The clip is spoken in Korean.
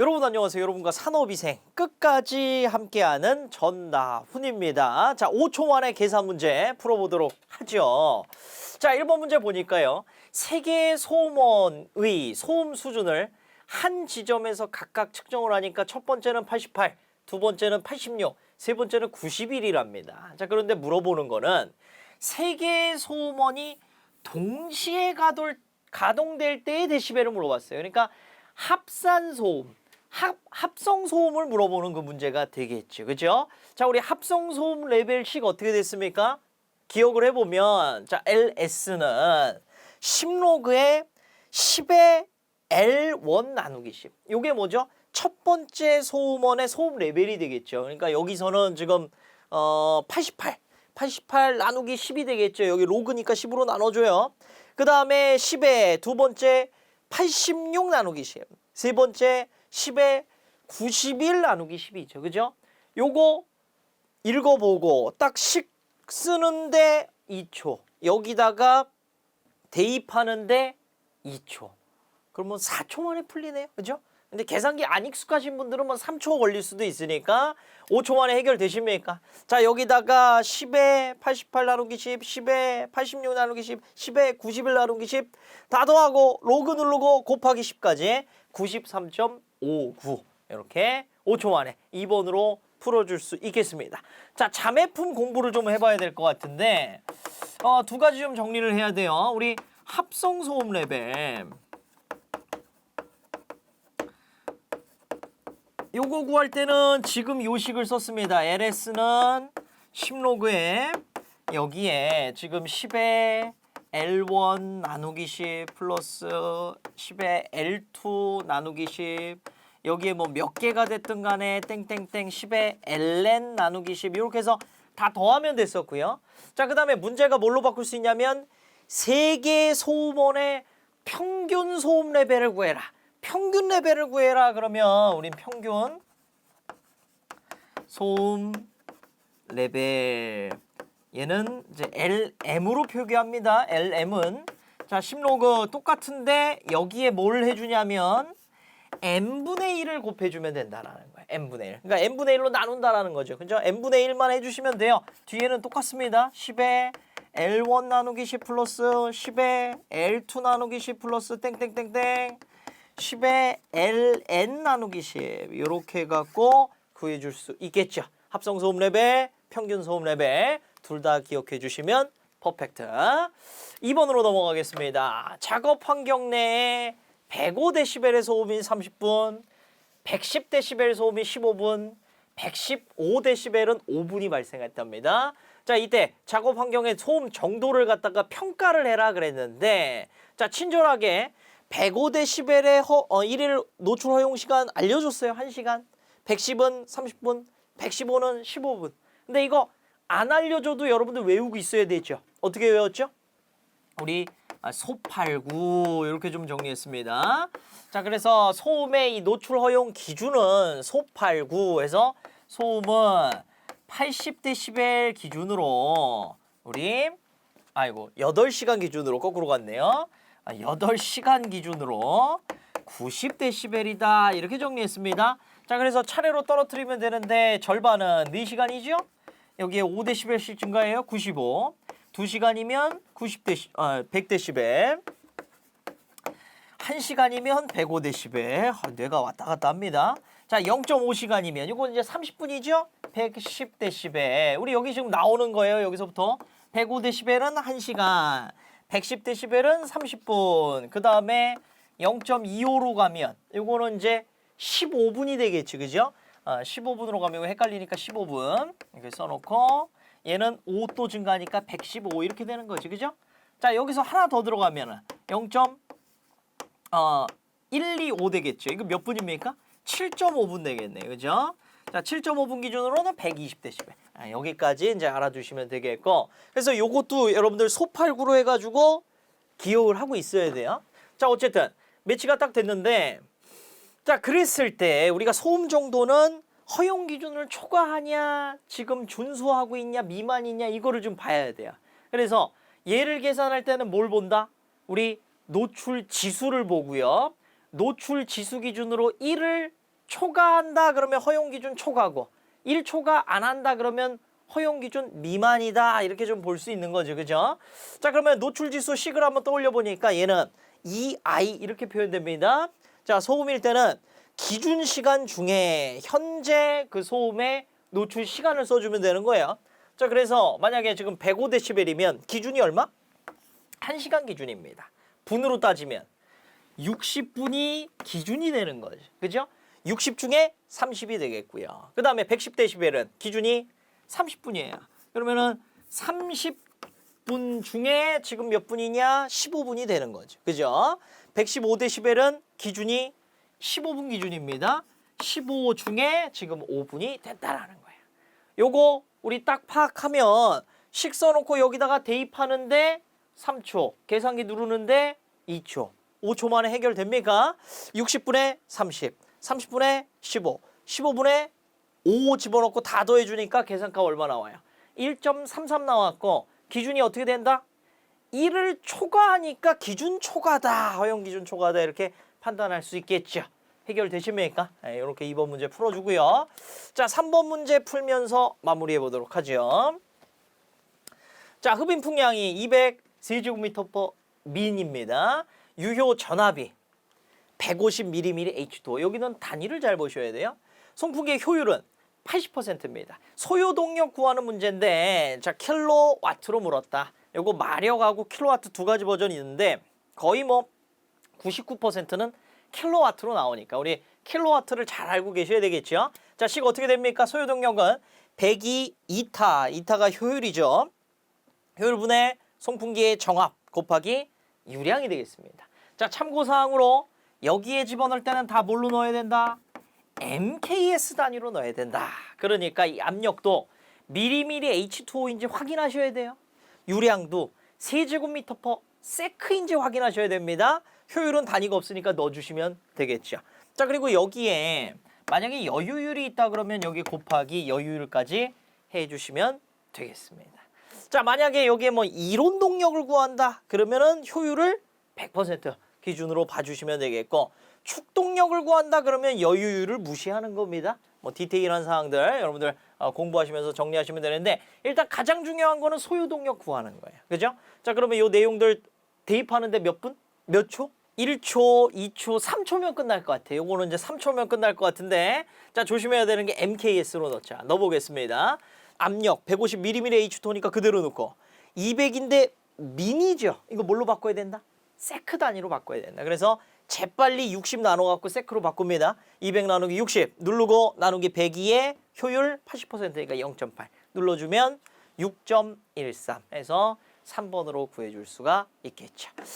여러분 안녕하세요. 여러분과 산업위생 끝까지 함께하는 전나훈입니다. 자, 5초 만에 계산 문제 풀어보도록 하죠. 자, 1번 문제 보니까요. 세계 소음원의 소음 수준을 한 지점에서 각각 측정을 하니까 첫 번째는 88, 두 번째는 86, 세 번째는 91이랍니다. 자, 그런데 물어보는 거는 세계 소음원이 동시에 가돌, 가동될 때의 데시벨을 물어봤어요. 그러니까 합산 소음, 합, 합성 소음을 물어보는 그 문제가 되겠죠. 그죠? 자, 우리 합성 소음 레벨식 어떻게 됐습니까? 기억을 해보면, 자, LS는 10로그에 10의 L1 나누기 10. 요게 뭐죠? 첫 번째 소음원의 소음 레벨이 되겠죠. 그러니까 여기서는 지금, 어, 88. 88 나누기 10이 되겠죠. 여기 로그니까 10으로 나눠줘요. 그 다음에 10의 두 번째 86 나누기 10. 세 번째 10의 91 나누기 10이죠. 그죠? 요거 읽어보고 딱식 쓰는데 2초. 여기다가 대입하는데 2초. 그러면 4초 만에 풀리네요. 그죠? 근데 계산기 안 익숙하신 분들은 뭐 3초 걸릴 수도 있으니까 5초 만에 해결되십니까? 자, 여기다가 10에 88 나누기 10, 10에 86 나누기 10, 10에 91 나누기 10 다 더하고 로그 누르고 곱하기 10까지 93.59 이렇게 5초 만에 2번으로 풀어줄 수 있겠습니다. 자, 자매품 공부를 좀 해봐야 될 것 같은데 어, 두 가지 좀 정리를 해야 돼요. 우리 합성 소음 레벨 요거 구할 때는 지금 요식을 썼습니다. LS는 10로그에 여기에 지금 10에 L1 나누기 10 플러스 10에 L2 나누기 10 여기에 뭐 몇 개가 됐든 간에 땡땡땡 10에 LN 나누기 10 이렇게 해서 다 더하면 됐었고요. 자, 그 다음에 문제가 뭘로 바꿀 수 있냐면 세개 소음원의 평균 소음 레벨을 구해라. 평균 레벨을 구해라 그러면 우린 평균 소음 레벨 얘는 이제 LM으로 표기합니다. LM은 자 10로그 똑같은데 여기에 뭘 해주냐면 n분의 1을 곱해주면 된다라는 거예요. n분의 1. 그러니까 n분의 1로 나눈다라는 거죠. 그죠? n분의 1만 해주시면 돼요. 뒤에는 똑같습니다. 10에 L1 나누기 10 플러스 10에 L2 나누기 10 플러스 땡땡땡땡 10에 ln 나누기 10 이렇게 해갖고 구해줄 수 있겠죠. 합성 소음 레벨, 평균 소음 레벨 둘 다 기억해 주시면 퍼펙트. 2번으로 넘어가겠습니다. 작업 환경 내에 105데시벨의 소음이 30분, 110데시벨 소음이 15분, 115데시벨은 5분이 발생했답니다. 자, 이때 작업 환경의 소음 정도를 갖다가 평가를 해라 그랬는데 자, 친절하게 105데시벨의 허, 어, 1일 노출 허용 시간 알려줬어요. 1시간. 110은 30분, 115는 15분. 근데 이거 안 알려줘도 여러분들 외우고 있어야 되죠. 어떻게 외웠죠? 우리 아, 소팔구 이렇게 좀 정리했습니다. 자, 그래서 소음의 이 노출 허용 기준은 소팔구에서 소음은 80데시벨 기준으로 우리 아이고 8시간 기준으로 거꾸로 갔네요. 아, 8시간 기준으로 90데시벨이다 이렇게 정리했습니다. 자 그래서 차례로 떨어뜨리면 되는데 절반은 4시간이죠? 여기에 5데시벨씩 증가해요. 95. 2시간이면 90데시, 아, 100데시벨. 1시간이면 105데시벨. 아, 뇌가 왔다 갔다 합니다. 자 0.5시간이면 이건 이제 30분이죠? 110데시벨. 우리 여기 지금 나오는 거예요. 여기서부터 105데시벨은 1시간. 110데시벨은 30분. 그 다음에 0.25로 가면 이거는 이제 15분이 되겠지, 그죠? 아, 15분으로 가면 헷갈리니까 15분 이렇게 써놓고 얘는 5또 증가하니까 115 이렇게 되는 거지, 그죠? 자 여기서 하나 더 들어가면은 0. 어, 125 되겠죠. 이거 몇 분입니까? 7.5분 되겠네요, 그죠? 자, 7.5분 기준으로는 120데시벨. 아, 여기까지 이제 알아두시면 되겠고. 그래서 요것도 여러분들 소팔구로 해가지고 기억을 하고 있어야 돼요. 자, 어쨌든 매치가 딱 됐는데, 자, 그랬을 때 우리가 소음 정도는 허용 기준을 초과하냐, 지금 준수하고 있냐, 미만이냐 이거를 좀 봐야 돼요. 그래서 얘를 계산할 때는 뭘 본다? 우리 노출 지수를 보고요. 노출 지수 기준으로 1을 초과한다 그러면 허용 기준 초과고 1초가 안 한다 그러면 허용 기준 미만이다 이렇게 좀 볼 수 있는 거죠. 그죠? 자, 그러면 노출 지수 식을 한번 떠올려 보니까 얘는 EI 이렇게 표현됩니다. 자, 소음일 때는 기준 시간 중에 현재 그 소음의 노출 시간을 써주면 되는 거예요. 자, 그래서 만약에 지금 105데시벨이면 기준이 얼마? 1시간 기준입니다. 분으로 따지면 60분이 기준이 되는 거죠. 그죠? 60 중에 30이 되겠고요. 그 다음에 110데시벨은 기준이 30분이에요. 그러면은 30분 중에 지금 몇 분이냐? 15분이 되는 거죠. 그죠? 115데시벨은 기준이 15분 기준입니다. 15 중에 지금 5분이 됐다라는 거예요. 요거 우리 딱 파악하면 식 써놓고 여기다가 대입하는데 3초, 계산기 누르는데 2초, 5초 만에 해결됩니까? 60분에 30, 30분에 15, 15분에 5 집어넣고 다 더해주니까 계산가 얼마 나와요? 1.33 나왔고 기준이 어떻게 된다? 1을 초과하니까 기준 초과다, 허용 기준 초과다 이렇게 판단할 수 있겠죠. 해결되십니까? 네, 이렇게 2번 문제 풀어주고요. 자, 3번 문제 풀면서 마무리해 보도록 하죠. 자, 흡인 풍량이 200세제곱미터 민입니다. 유효 전압이 150mm H2O. 여기는 단위를 잘 보셔야 돼요. 송풍기의 효율은 80%입니다. 소요 동력 구하는 문제인데 자, 킬로와트로 물었다. 요거 마력하고 킬로와트 두 가지 버전이 있는데 거의 뭐 99%는 킬로와트로 나오니까 우리 킬로와트를 잘 알고 계셔야 되겠죠. 자, 식 어떻게 됩니까? 소요 동력은 102 이타, 이타가 효율이죠. 효율분의 송풍기의 정압 곱하기 유량이 되겠습니다. 자, 참고 사항으로 여기에 집어넣을 때는 다 뭘로 넣어야 된다? MKS 단위로 넣어야 된다. 그러니까 이 압력도 미리미리 H2O인지 확인하셔야 돼요. 유량도 세제곱미터 퍼 세크인지 확인하셔야 됩니다. 효율은 단위가 없으니까 넣어주시면 되겠죠. 자 그리고 여기에 만약에 여유율이 있다 그러면 여기 곱하기 여유율까지 해주시면 되겠습니다. 자 만약에 여기에 뭐 이론 동력을 구한다 그러면은 효율을 100% 기준으로 봐주시면 되겠고 축동력을 구한다 그러면 여유율을 무시하는 겁니다. 뭐 디테일한 사항들 여러분들 어, 공부하시면서 정리하시면 되는데 일단 가장 중요한 거는 소요 동력 구하는 거예요. 그죠? 자 그러면 요 내용들 대입하는데 몇 분? 몇 초? 1초, 2초, 3초면 끝날 것 같아요. 요거는 이제 3초면 끝날 것 같은데 자 조심해야 되는 게 MKS로 넣자. 넣어 보겠습니다. 압력 150mm H2니까 그대로 넣고 200인데 미니죠. 이거 뭘로 바꿔야 된다? 세크 단위로 바꿔야 된다. 그래서 재빨리 60 나눠갖고 세크로 바꿉니다. 200 나누기 60 누르고 나누기 102에 효율 80%니까 0.8 눌러주면 6.13 해서 3번으로 구해줄 수가 있겠죠.